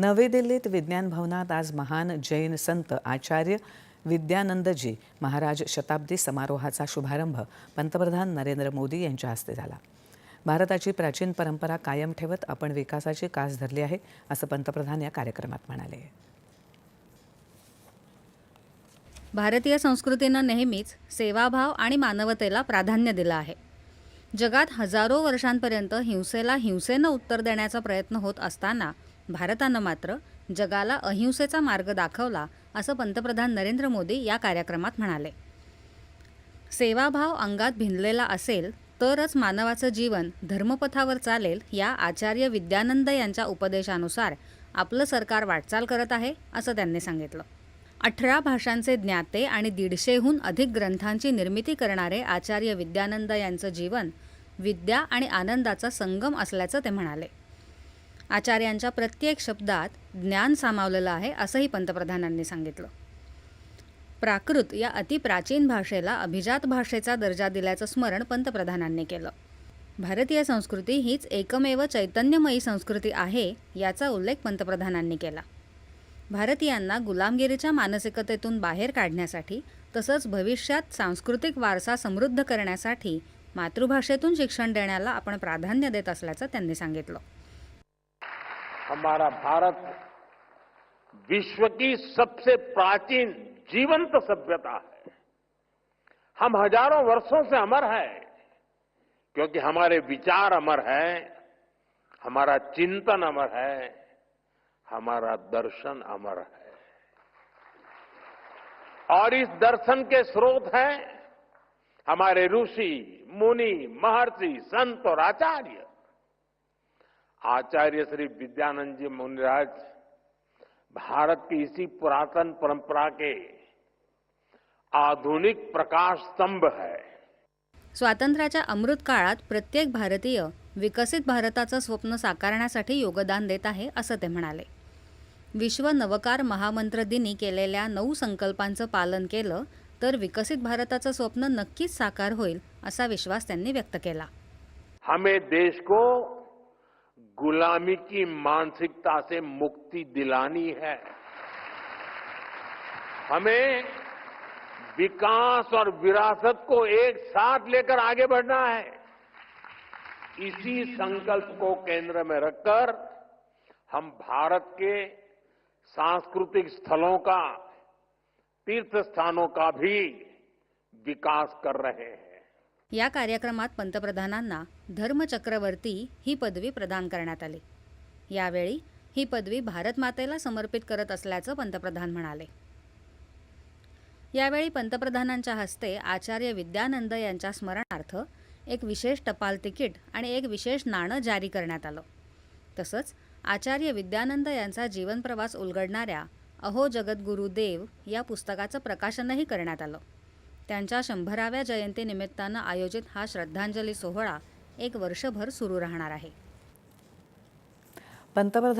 नवी दिल्लीत विज्ञान भवनात आज महान जैन संत आचार्य विद्यानंदजी महाराज शताब्दी समारोहाचा शुभारंभ पंतप्रधान नरेंद्र मोदी यांच्या हस्ते झाला. भारताची प्राचीन परंपरा कायम ठेवत आपण विकासाची कास धरली आहे असं पंतप्रधान या कार्यक्रमात म्हणाले. भारतीय संस्कृतीनं नेहमीच सेवाभाव आणि मानवतेला प्राधान्य दिलं आहे. जगात हजारो वर्षांपर्यंत हिंसेला हिंसेनं उत्तर देण्याचा प्रयत्न होत असताना भारतानं मात्र जगाला अहिंसेचा मार्ग दाखवला असं पंतप्रधान नरेंद्र मोदी या कार्यक्रमात म्हणाले. सेवाभाव अंगात भिनलेला असेल तरच मानवाचं जीवन धर्मपथावर चालेल या आचार्य विद्यानंद यांच्या उपदेशानुसार आपलं सरकार वाटचाल करत आहे असं त्यांनी सांगितलं. अठरा भाषांचे ज्ञाते आणि दीडशेहून अधिक ग्रंथांची निर्मिती करणारे आचार्य विद्यानंद यांचं जीवन विद्या आणि आनंदाचा संगम असल्याचं ते म्हणाले. आचार्यांच्या प्रत्येक शब्दात ज्ञान सामावलेलं आहे असंही पंतप्रधानांनी सांगितलं. प्राकृत या अतिप्राचीन भाषेला अभिजात भाषेचा दर्जा दिल्याचं स्मरण पंतप्रधानांनी केलं. भारतीय संस्कृती हीच एकमेव चैतन्यमयी संस्कृती आहे याचा उल्लेख पंतप्रधानांनी केला. भारतीयांना गुलामगिरीच्या मानसिकतेतून बाहेर काढण्यासाठी तसंच भविष्यात सांस्कृतिक वारसा समृद्ध करण्यासाठी मातृभाषेतून शिक्षण देण्याला आपण प्राधान्य देत असल्याचं त्यांनी सांगितलं. हमारा भारत विश्व की सबसे प्राचीन जीवंत सभ्यता है। हम हज़ारों वर्षों से अमर है, क्योंकि हमारे विचार अमर है, हमारा चिंतन अमर है, हमारा दर्शन अमर है। और इस दर्शन के स्रोत हैं हमारे ऋषि, मुनि, महर्षि, संत और आचार्य। आचार्य श्री विद्यानंद जी मुनिराज भारत की इसी पुरातन परंपरा के आधुनिक प्रकाश स्तंभ है। स्वातंत्र्याच्या अमृत काळात प्रत्येक भारतीय विकसित भारताचं स्वप्न साकारण्यासाठी योगदान देत आहे असं ते म्हणाले. विश्व नवकार महामंत्र दिनी केलेल्या नऊ संकल्पांचं पालन केलं तर विकसित भारताचं स्वप्न नक्कीच साकार होईल असा विश्वास त्यांनी व्यक्त केला. हमें देश को गुलामी की मानसिकता से मुक्ति दिलानी है। हमें विकास और विरासत को एक साथ लेकर आगे बढ़ना है। इसी संकल्प को केंद्र में रखकर हम भारत के सांस्कृतिक स्थलों का, तीर्थ स्थानों का भी विकास कर रहे हैं। या कार्यक्रमात पंतप्रधानांना धर्मचक्रवर्ती ही पदवी प्रदान करण्यात आली. यावेळी ही पदवी भारतमातेला समर्पित करत असल्याचं पंतप्रधान म्हणाले. यावेळी पंतप्रधानांच्या हस्ते आचार्य विद्यानंद यांच्या स्मरणार्थ एक विशेष टपाल तिकीट आणि एक विशेष नाणं जारी करण्यात आलं. तसंच आचार्य विद्यानंद यांचा जीवनप्रवास उलगडणाऱ्या अहो जगद्गुरु देव या पुस्तकाचं प्रकाशनही करण्यात आलं. त्यांच्या शंभराव्या जयंतीनिमित्तानं आयोजित हा श्रद्धांजली सोहळा एक वर्षभर सुरू राहणार आहे. पंतप्रधान